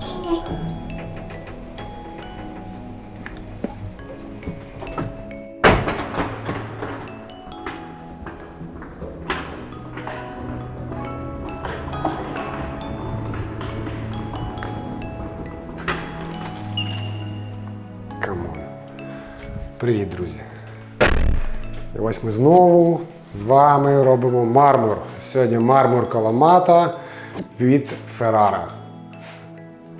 Камон. Привіт, друзі. І ось ми знову з вами робимо мармур. Сьогодні мармур Каламата від Ferrara.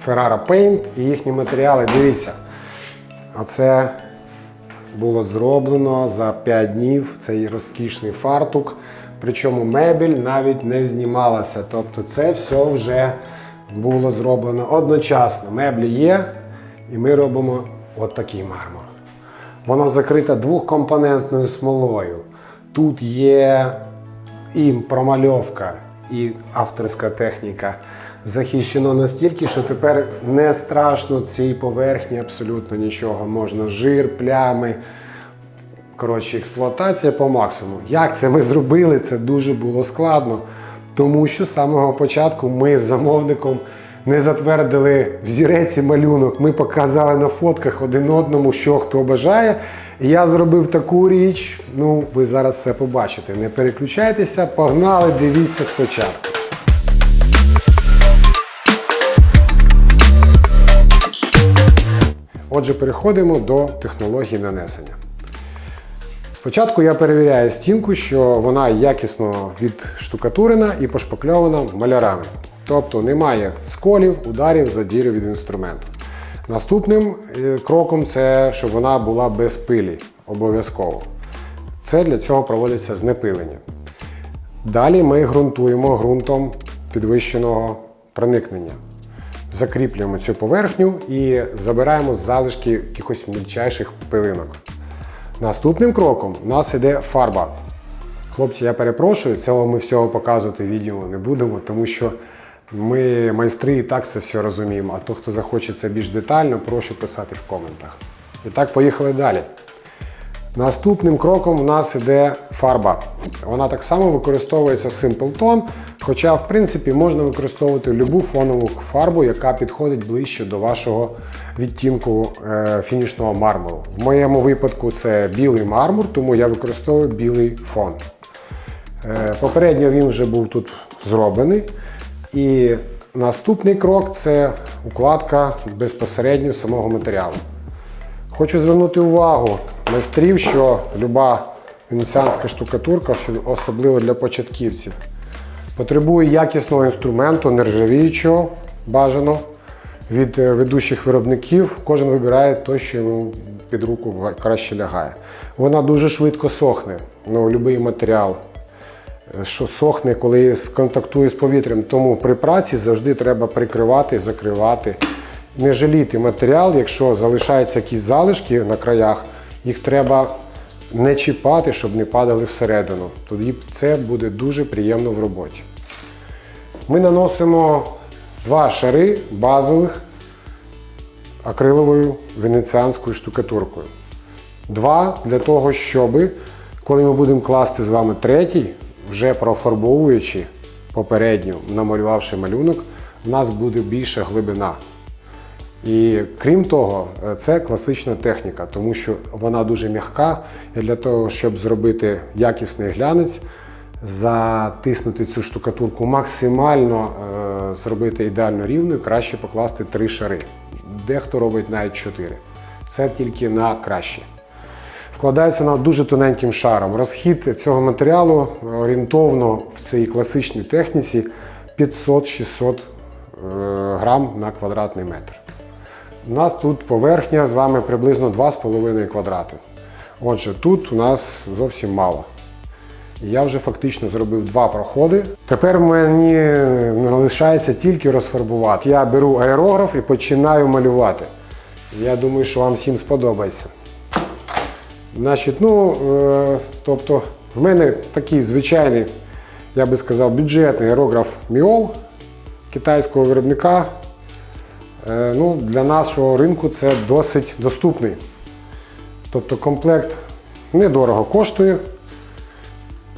Ferrara Paint і їхні матеріали. Дивіться. Оце було зроблено за 5 днів. Цей розкішний фартук. Причому мебель навіть не знімалася. Тобто це все вже було зроблено одночасно. Меблі є, і ми робимо от такий мармур. Воно закрите двохкомпонентною смолою. Тут є і промальовка, і авторська техніка. Захищено настільки, що тепер не страшно цій поверхні абсолютно нічого. Можна жир, плями. Коротше, експлуатація по максимуму. Як це ми зробили? Це дуже було складно, тому що з самого початку ми з замовником не затвердили взірець і малюнок. Ми показали на фотках один одному, що хто бажає. Я зробив таку річ. Ну, ви зараз все побачите. Не переключайтеся, погнали, дивіться спочатку. Отже, переходимо до технології нанесення. Спочатку я перевіряю стінку, що вона якісно відштукатурена і пошпакльована малярами. Тобто немає сколів, ударів, задірів від інструменту. Наступним е, кроком це, щоб вона була без пилі, обов'язково. Це для цього проводиться знепилення. Далі ми ґрунтуємо ґрунтом підвищеного проникнення. Закріплюємо цю поверхню і забираємо залишки якихось мільчайших пилинок. Наступним кроком у нас іде фарба. Хлопці, я перепрошую, цього ми всього показувати відео не будемо, тому що ми майстри і так це все розуміємо. А то, хто захоче це більш детально, прошу писати в коментах. І так, поїхали далі. Наступним кроком у нас іде фарба. Вона так само використовується Simple Tone, хоча, в принципі, можна використовувати любу фонову фарбу, яка підходить ближче до вашого відтінку е, фінішного мармуру. В моєму випадку це білий мармур, тому я використовую білий фон. Е, Попередньо він вже був тут зроблений. І наступний крок це укладка безпосередньо самого матеріалу. Хочу звернути увагу майстрів, що люба венеціанська штукатурка, особливо для початківців, потребує якісного інструменту, нержавіючого, бажано від е, ведучих виробників. Кожен вибирає той, що йому під руку краще лягає. Вона дуже швидко сохне, ну, будь-який матеріал що сохне, коли контактує з повітрям. Тому при праці завжди треба прикривати, закривати. Не жаліти матеріал, якщо залишаються якісь залишки на краях, їх треба не чіпати, щоб не падали всередину. Тоді це буде дуже приємно в роботі. Ми наносимо два шари базових акриловою венеціанською штукатуркою. Два для того, щоб, коли ми будемо класти з вами третій, вже профарбовуючи попередньо, намалювавши малюнок, у нас буде більша глибина. І крім того, е, це класична техніка, тому що вона дуже м'яка. І для того, щоб зробити якісний глянець, затиснути цю штукатурку максимально е, зробити ідеально рівною, краще покласти три шари. Дехто робить навіть чотири. Це тільки на краще. Вкладається вона дуже тоненьким шаром. Розхід цього матеріалу орієнтовно в цій класичній техніці 500-600 е, грам на квадратний метр. У нас тут поверхня з вами приблизно 2,5 квадрати. Отже, тут у нас зовсім мало. Я вже фактично зробив два проходи. Тепер мені лишається тільки розфарбувати. Я беру аерограф і починаю малювати. Я думаю, що вам всім сподобається. Значить, ну, е, тобто, в мене такий звичайний, я би сказав, бюджетний аерограф Міол китайського виробника. Е, ну, для нашого ринку це досить доступний. Тобто комплект недорого коштує.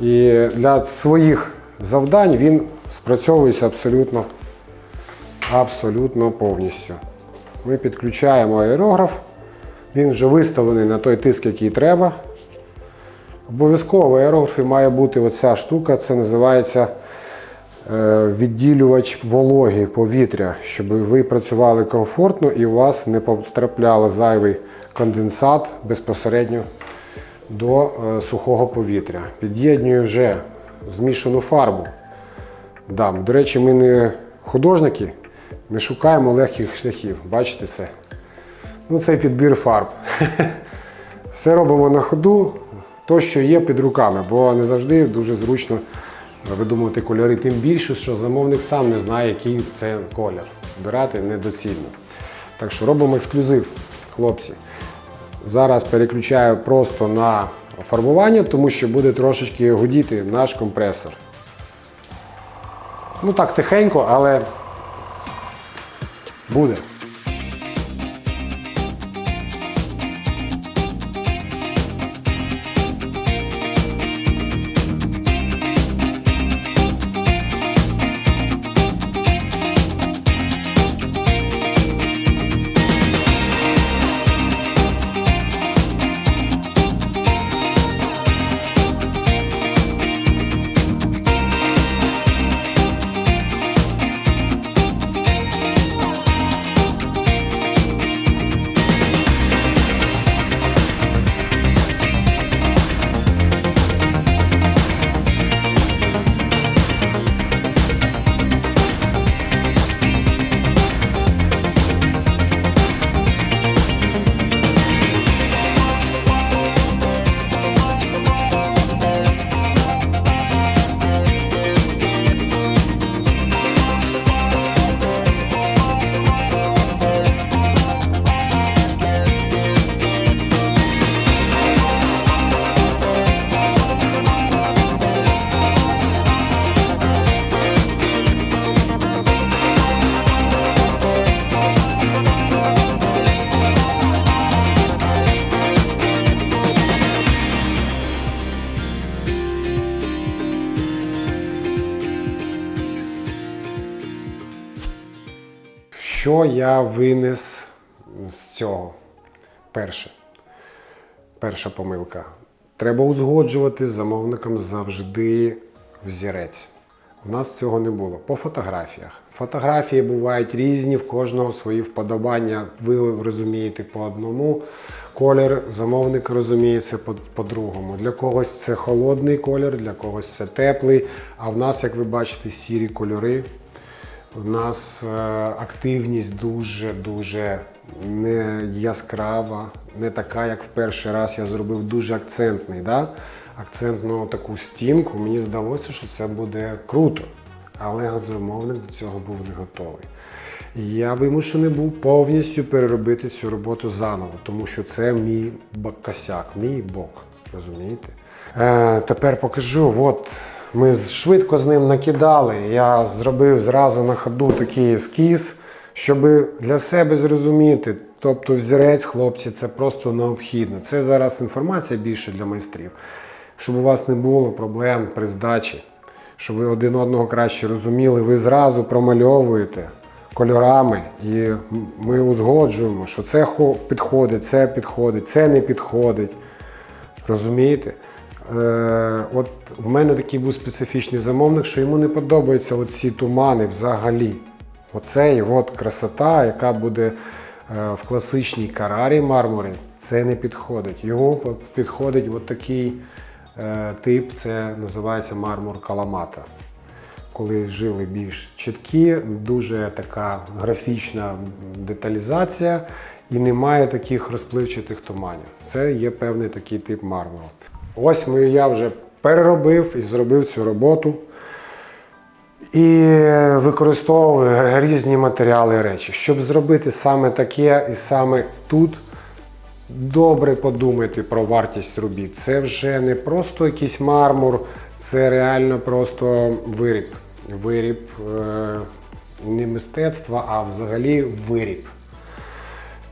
І для своїх завдань він спрацьовується абсолютно абсолютно повністю. Ми підключаємо аерограф. Він вже виставлений на той тиск, який треба. Обов'язково в аерографі має бути оця штука, це називається відділювач вологи повітря, щоб ви працювали комфортно і у вас не потрапляв зайвий конденсат безпосередньо до е, сухого повітря. Під'єднюю вже змішану фарбу. Дам. До речі, ми не художники, не шукаємо легких шляхів. Бачите це? Ну, це підбір фарб. Все робимо на ходу, то, що є під руками, бо не завжди дуже зручно видумувати кольори, тим більше, що замовник сам не знає, який це колір. Вибирати недоцільно. Так що робимо ексклюзив, хлопці. Зараз переключаю просто на фарбування, тому що буде трошечки гудіти наш компресор. Ну так, тихенько, але буде. Що я винес з цього? Перше. Перша помилка. Треба узгоджувати з замовником завжди взірець. У нас цього не було. По фотографіях. Фотографії бувають різні, в кожного свої вподобання. Ви розумієте по одному. Колір замовник розуміє це по- по-другому. Для когось це холодний колір, для когось це теплий. А в нас, як ви бачите, сірі кольори. У нас е, активність дуже-дуже не яскрава, не така, як в перший раз я зробив дуже акцентний. Да? Акцентну таку стінку. Мені здалося, що це буде круто. Але замовник до цього був не готовий. Я вимушений був повністю переробити цю роботу заново, тому що це мій косяк, мій бок. Розумієте? Е, тепер покажу. От ми швидко з ним накидали. Я зробив зразу на ходу такий ескіз, щоб для себе зрозуміти. Тобто, взірець, хлопці, це просто необхідно. Це зараз інформація більше для майстрів, щоб у вас не було проблем при здачі, щоб ви один одного краще розуміли. Ви зразу промальовуєте кольорами, і ми узгоджуємо, що це підходить, це підходить, це не підходить. Розумієте? Е, от в мене такий був специфічний замовник, що йому не подобаються ці тумани взагалі. Оце і от красота, яка буде е, в класичній карарі мармурі, це не підходить. Йому підходить от такий е, тип, це називається мармур каламата. Коли жили більш чіткі, дуже така графічна деталізація і немає таких розпливчатих туманів. Це є певний такий тип мармуру. Ось ми, я вже переробив і зробив цю роботу. І використовую різні матеріали і речі. Щоб зробити саме таке і саме тут, добре подумайте про вартість робіт. Це вже не просто якийсь мармур, це реально просто виріб. Виріб е, не мистецтва, а взагалі виріб.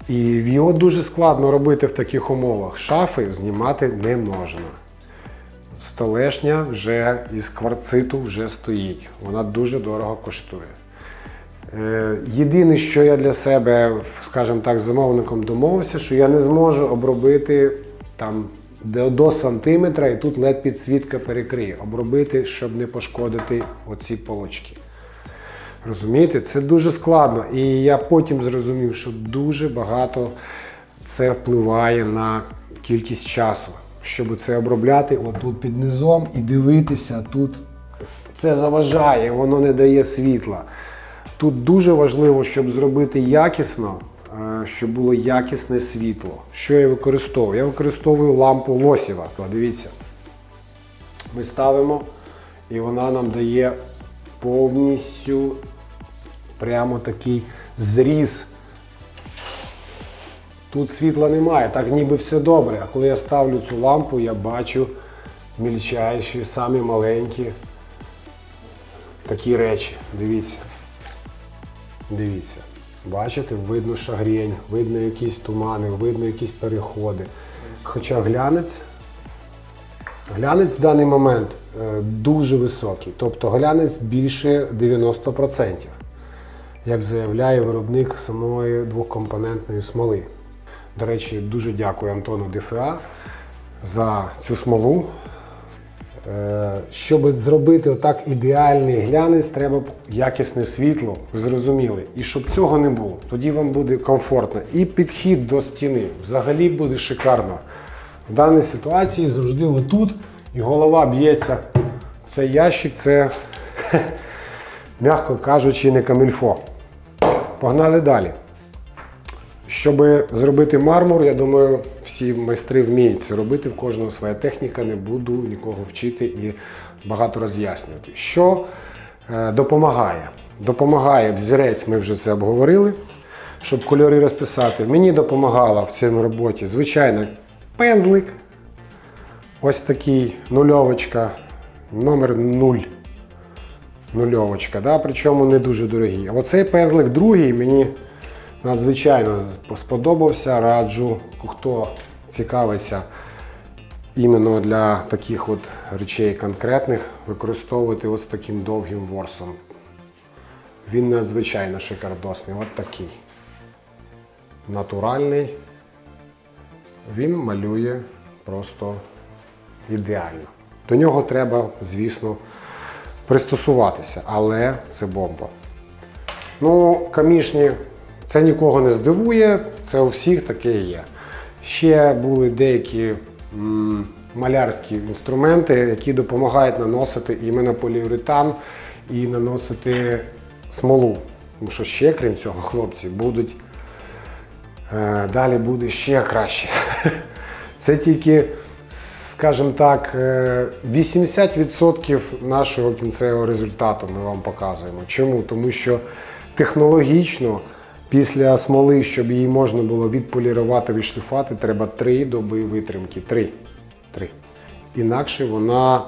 І його дуже складно робити в таких умовах. Шафи знімати не можна. Столешня вже із кварциту вже стоїть. Вона дуже дорого коштує. Е, Єдине, що я для себе, скажімо так, з замовником домовився, що я не зможу обробити там до, сантиметра і тут led підсвітка перекриє. Обробити, щоб не пошкодити оці полочки. Розумієте, це дуже складно. І я потім зрозумів, що дуже багато це впливає на кількість часу, щоб це обробляти отут під низом і дивитися тут. Це заважає, воно не дає світла. Тут дуже важливо, щоб зробити якісно, е, щоб було якісне світло. Що я використовую? Я використовую лампу Лосєва. Дивіться, ми ставимо, і вона нам дає повністю прямо такий зріз. Тут світла немає, так ніби все добре. А коли я ставлю цю лампу, я бачу мільчайші, самі маленькі такі речі. Дивіться. Дивіться. Бачите, видно шагрень, видно якісь тумани, видно якісь переходи. Хоча глянець, глянець в даний момент е, дуже високий. Тобто глянець більше 90%, як заявляє виробник самої двокомпонентної смоли. До речі, дуже дякую Антону ДФА за цю смолу. Е, Щоб зробити отак ідеальний глянець, треба якісне світло, ви зрозуміли. І щоб цього не було, тоді вам буде комфортно. І підхід до стіни взагалі буде шикарно. В даній ситуації завжди отут і голова б'ється. Цей ящик це, м'яко кажучи, не камільфо. Погнали далі. Щоб зробити мармур, я думаю, всі майстри вміють це робити, в кожного своя техніка, не буду нікого вчити і багато роз'яснювати. Що е, допомагає? Допомагає взірець, ми вже це обговорили, щоб кольори розписати. Мені допомагала в цьому роботі, звичайно, пензлик. Ось такий нульовочка, номер 0. Нульовочка, да? причому не дуже дорогі. А Оцей пензлик другий мені надзвичайно сподобався. Раджу, хто цікавиться іменно для таких от речей конкретних, використовувати ось таким довгим ворсом. Він надзвичайно шикардосний. От такий. Натуральний. Він малює просто ідеально. До нього треба, звісно, пристосуватися, але це бомба. Ну, камішні, це нікого не здивує, це у всіх таке є. Ще були деякі м, малярські інструменти, які допомагають наносити іменно поліуретан і наносити смолу. Тому що ще, крім цього, хлопці, будуть далі буде ще краще. Це тільки, скажімо так, е, 80% нашого кінцевого результату ми вам показуємо. Чому? Тому що технологічно після смоли, щоб її можна було відполірувати, відшліфувати, треба 3 доби витримки. 3. 3. Інакше вона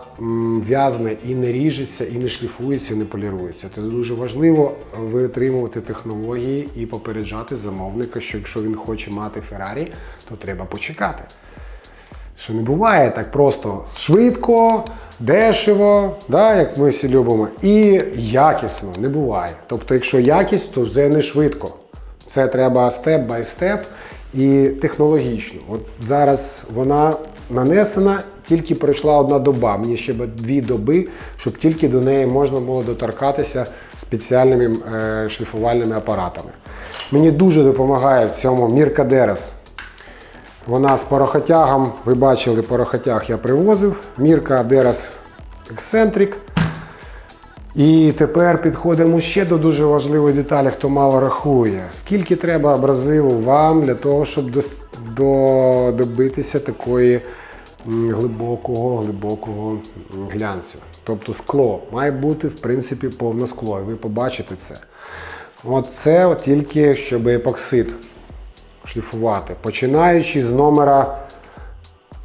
в'язне і не ріжеться, і не шліфується, і не полірується. Це дуже важливо витримувати технології і попереджати замовника, що якщо він хоче мати Феррарі, то треба почекати. Що не буває так просто швидко, дешево, да, як ми всі любимо, і якісно не буває. Тобто, якщо якість, то вже не швидко. Це треба степ бай степ і технологічно. От зараз вона нанесена, тільки пройшла одна доба. Мені ще дві доби, щоб тільки до неї можна було доторкатися спеціальними е, шліфувальними апаратами. Мені дуже допомагає в цьому Мірка Дерес. Вона з порохотягом, ви бачили, порохотяг я привозив. Мірка Дерес Ексцентрик. І тепер підходимо ще до дуже важливої деталі, хто мало рахує. Скільки треба абразиву вам для того, щоб дос- до, добитися такої глибокого, глибокого глянцю. Тобто скло має бути, в принципі, повне скло. І ви побачите це. От це тільки щоб епоксид шліфувати. Починаючи з номера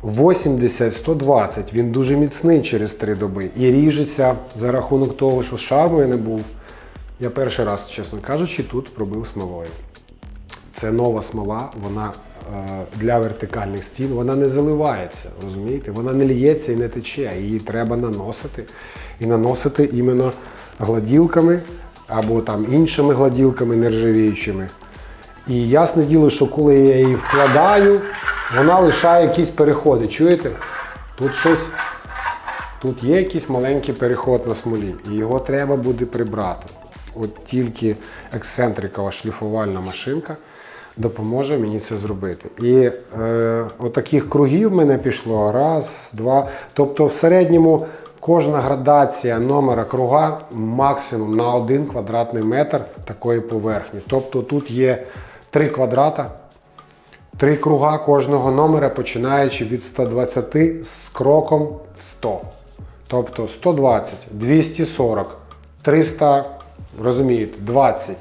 80-120, він дуже міцний через 3 доби і ріжеться за рахунок того, що шарму я не був. Я перший раз, чесно кажучи, тут пробив смолою. Це нова смола, вона е, для вертикальних стін, вона не заливається, розумієте? Вона не лється і не тече. Її треба наносити. І наносити іменно гладілками або там іншими гладілками нержавіючими. І ясне діло, що коли я її вкладаю, вона лишає якісь переходи. Чуєте? Тут щось, тут є якийсь маленький переход на смолі, і його треба буде прибрати. От тільки ексцентрикова шліфувальна машинка допоможе мені це зробити. І е, отаких кругів в мене пішло раз, два. Тобто в середньому кожна градація номера круга максимум на один квадратний метр такої поверхні. Тобто тут є три квадрата, три круга кожного номера, починаючи від 120 з кроком в 100. Тобто 120, 240, 300, розумієте, 20,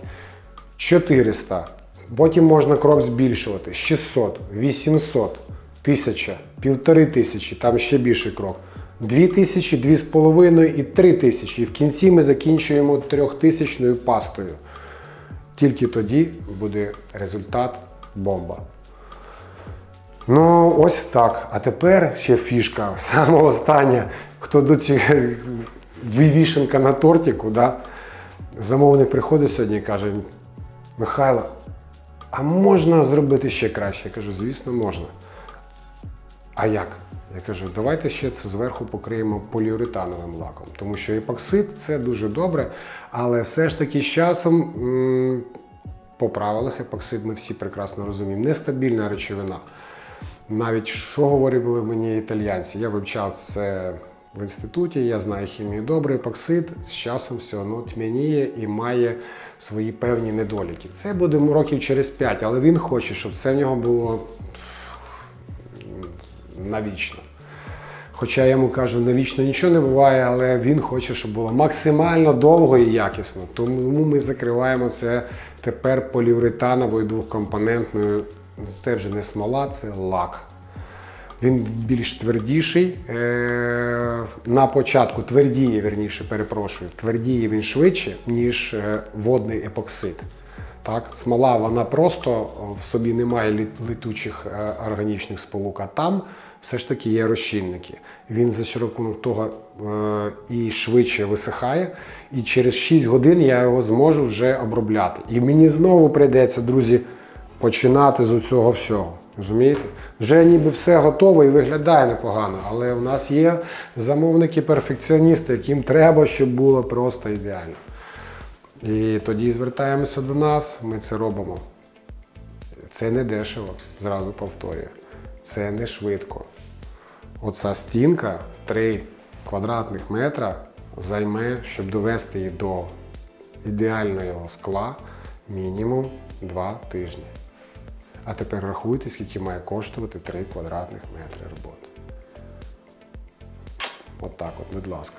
400. Потім можна крок збільшувати. 600, 800, 1000, 1500, там ще більший крок. 2000, 2,5 і 3000. І в кінці ми закінчуємо 3000 пастою. Тільки тоді буде результат бомба. Ну, ось так. А тепер ще фішка, саме остання. Хто до цього вивішенка на тортику, да? замовник приходить сьогодні і каже: Михайло, а можна зробити ще краще? Я кажу, звісно, можна. А як? Я кажу, давайте ще це зверху покриємо поліуретановим лаком, тому що епоксид це дуже добре, але все ж таки з часом, по правилах, епоксид ми всі прекрасно розуміємо, нестабільна речовина. Навіть що говорили мені італіянці, я вивчав це в інституті, я знаю хімію добре. Епоксид з часом все одно тьмяніє і має свої певні недоліки. Це буде років через 5, але він хоче, щоб це в нього було навічно. Хоча я йому кажу, навічно нічого не буває, але він хоче, щоб було максимально довго і якісно. Тому ми закриваємо це тепер поліуретановою двокомпонентною. Вже не смола, це лак. Він більш твердіший. Е, На початку твердіє, верніше, перепрошую, твердіє він швидше, ніж е, водний епоксид. Так, смола вона просто в собі не має летучих е, органічних сполук, а там все ж таки є розчинники. Він за рахунок того е, і швидше висихає, і через 6 годин я його зможу вже обробляти. І мені знову прийдеться, друзі, починати з цього всього. Розумієте? Вже ніби все готово і виглядає непогано, але у нас є замовники-перфекціоністи, яким треба, щоб було просто ідеально. І тоді звертаємося до нас, ми це робимо. Це не дешево, зразу повторюю. Це не швидко. Оця стінка 3 квадратних метра займе, щоб довести її до ідеального скла, мінімум 2 тижні. А тепер рахуйте, скільки має коштувати 3 квадратних метри роботи. От так от, будь ласка.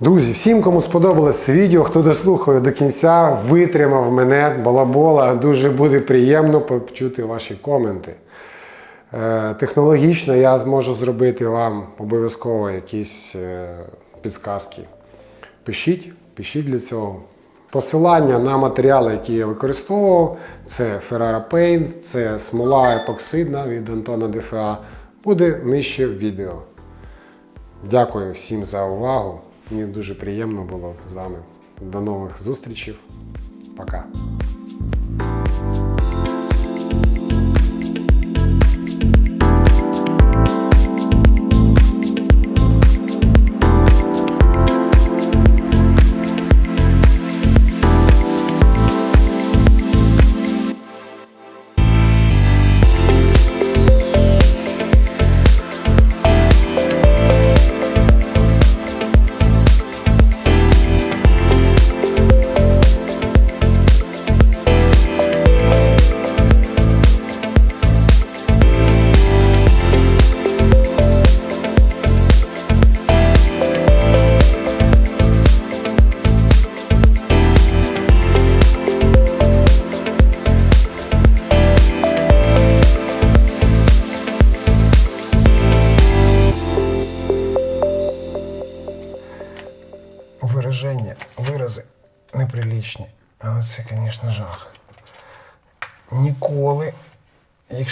Друзі, всім, кому сподобалось відео, хто дослухає до кінця, витримав мене, балабола, дуже буде приємно почути ваші коменти. Е, Технологічно я зможу зробити вам обов'язково якісь е, підсказки. Пишіть, пишіть для цього. Посилання на матеріали, які я використовував, це Ferrara Paint, це смола епоксидна від Антона ДФА, буде нижче в відео. Дякую всім за увагу. Мені дуже приємно було з вами. До нових зустрічей. Пока.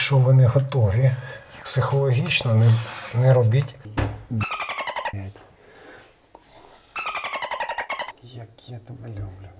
Якщо ви не готові, психологічно не, не робіть. Як Я тебе люблю.